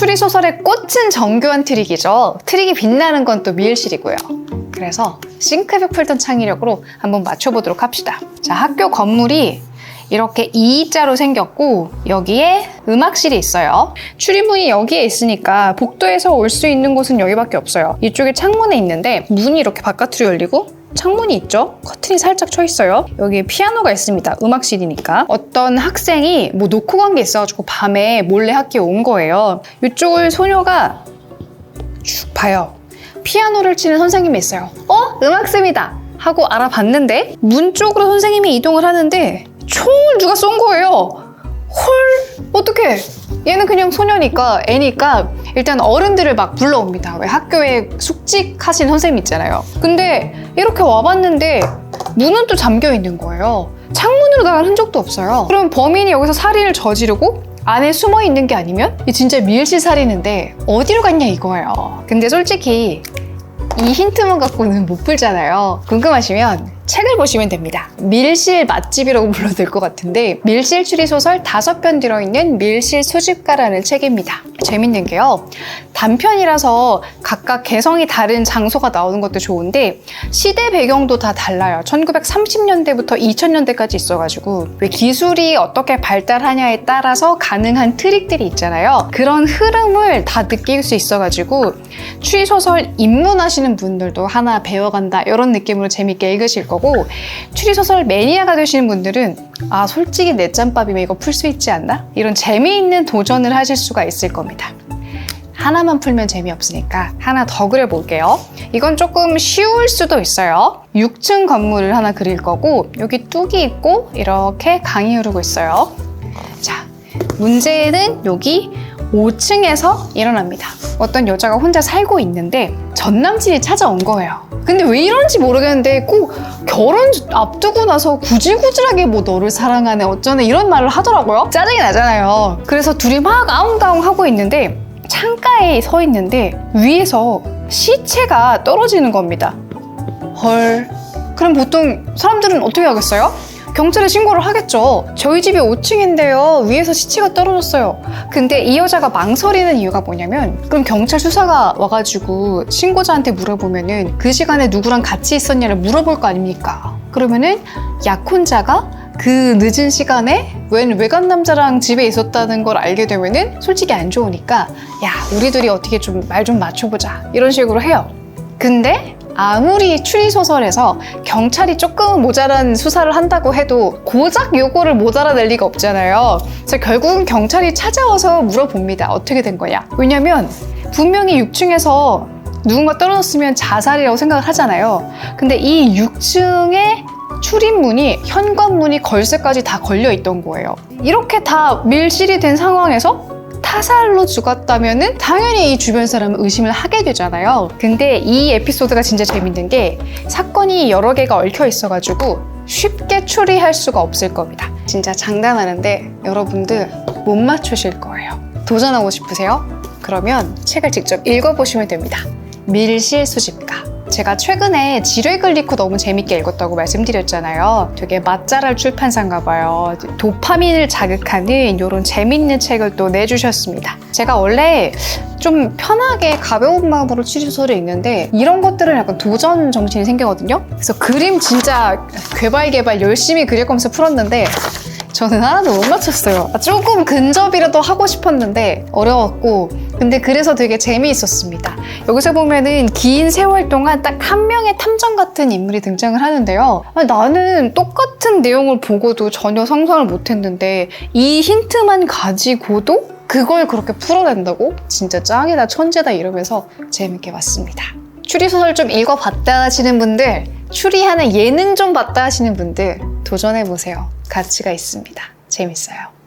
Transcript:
추리소설의 꽃은 정교한 트릭이죠. 트릭이 빛나는 건 또 미일실이고요. 그래서 싱크벽 풀던 창의력으로 한번 맞춰보도록 합시다. 자, 학교 건물이 이렇게 E자로 생겼고 여기에 음악실이 있어요. 출입문이 여기에 있으니까 복도에서 올 수 있는 곳은 여기밖에 없어요. 이쪽에 창문에 있는데 문이 이렇게 바깥으로 열리고 창문이 있죠? 커튼이 살짝 쳐 있어요. 여기에 피아노가 있습니다. 음악실이니까. 어떤 학생이 뭐 놓고 간 게 있어가지고 밤에 몰래 학교에 온 거예요. 이쪽을 소녀가 쭉 봐요. 피아노를 치는 선생님이 있어요. 어? 음악쌤이다! 하고 알아봤는데 문 쪽으로 선생님이 이동을 하는데 총을 누가 쏜 거예요. 헐, 어떡해. 얘는 그냥 소녀니까 애니까 일단 어른들을 막 불러옵니다. 왜 학교에 숙직하신 선생님 있잖아요. 근데 이렇게 와봤는데 문은 또 잠겨 있는 거예요. 창문으로 나간 흔적도 없어요. 그럼 범인이 여기서 살인을 저지르고 안에 숨어 있는 게 아니면 이 진짜 밀실 살인인데 어디로 갔냐 이거예요. 근데 솔직히 이 힌트만 갖고는 못 풀잖아요. 궁금하시면 책을 보시면 됩니다. 밀실 맛집이라고 불러도 될 것 같은데 밀실 추리 소설 다섯 편 들어있는 밀실 수집가라는 책입니다. 재밌는 게요. 단편이라서 각각 개성이 다른 장소가 나오는 것도 좋은데 시대 배경도 다 달라요. 1930년대부터 2000년대까지 있어가지고 왜 기술이 어떻게 발달하냐에 따라서 가능한 트릭들이 있잖아요. 그런 흐름을 다 느낄 수 있어가지고 추리소설 입문하시는 분들도 하나 배워간다 이런 느낌으로 재밌게 읽으실 거고 추리소설 매니아가 되시는 분들은 아 솔직히 내 짬밥이면 이거 풀 수 있지 않나? 이런 재미있는 도전을 하실 수가 있을 겁니다. 하나만 풀면 재미없으니까 하나 더 그려볼게요. 이건 조금 쉬울 수도 있어요. 6층 건물을 하나 그릴 거고 여기 뚝이 있고 이렇게 강이 흐르고 있어요. 자, 문제는 여기 5층에서 일어납니다. 어떤 여자가 혼자 살고 있는데 전 남친이 찾아온 거예요. 근데 왜 이런지 모르겠는데 꼭 결혼 앞두고 나서 구질구질하게 뭐 너를 사랑하네 어쩌네 이런 말을 하더라고요. 짜증이 나잖아요. 그래서 둘이 막 아웅다웅 하고 있는데 창가에 서 있는데 위에서 시체가 떨어지는 겁니다. 헐. 그럼 보통 사람들은 어떻게 하겠어요? 경찰에 신고를 하겠죠. 저희 집이 5층인데요. 위에서 시체가 떨어졌어요. 근데 이 여자가 망설이는 이유가 뭐냐면 그럼 경찰 수사가 와가지고 신고자한테 물어보면은 그 시간에 누구랑 같이 있었냐를 물어볼 거 아닙니까? 그러면은 약혼자가 그 늦은 시간에 웬 외간 남자랑 집에 있었다는 걸 알게 되면은 솔직히 안 좋으니까 야 우리 둘이 어떻게 좀말좀 맞춰보자 이런 식으로 해요. 근데 아무리 추리소설에서 경찰이 조금 모자란 수사를 한다고 해도 고작 요거를 못 알아낼 리가 없잖아요. 그래서 결국은 경찰이 찾아와서 물어봅니다. 어떻게 된 거냐. 왜냐면 분명히 6층에서 누군가 떨어졌으면 자살이라고 생각을 하잖아요. 근데 이 6층에 출입문이 현관문이 걸쇠까지 다 걸려 있던 거예요. 이렇게 다 밀실이 된 상황에서 타살로 죽었다면은 당연히 이 주변 사람은 의심을 하게 되잖아요. 근데 이 에피소드가 진짜 재밌는 게 사건이 여러 개가 얽혀 있어가지고 쉽게 추리할 수가 없을 겁니다. 진짜 장담하는데 여러분들 못 맞추실 거예요. 도전하고 싶으세요? 그러면 책을 직접 읽어보시면 됩니다. 밀실 수집가. 제가 최근에 지뢰 글리코 너무 재밌게 읽었다고 말씀드렸잖아요. 되게 맛잘알 출판사인가 봐요. 도파민을 자극하는 이런 재밌는 책을 또 내주셨습니다. 제가 원래 좀 편하게 가벼운 마음으로 추리소설을 읽는데 이런 것들은 약간 도전 정신이 생기거든요. 그래서 그림 진짜 개발 개발 열심히 그릴 거면서 풀었는데 저는 하나도 못 맞췄어요. 아, 조금 근접이라도 하고 싶었는데 어려웠고 근데 그래서 되게 재미있었습니다. 여기서 보면은 긴 세월 동안 딱 한 명의 탐정 같은 인물이 등장을 하는데요. 아니, 나는 똑같은 내용을 보고도 전혀 상상을 못했는데 이 힌트만 가지고도 그걸 그렇게 풀어낸다고? 진짜 짱이다 천재다 이러면서 재밌게 봤습니다. 추리소설 좀 읽어봤다 하시는 분들 추리하는 예능 좀 봤다 하시는 분들 도전해보세요. 가치가 있습니다. 재밌어요.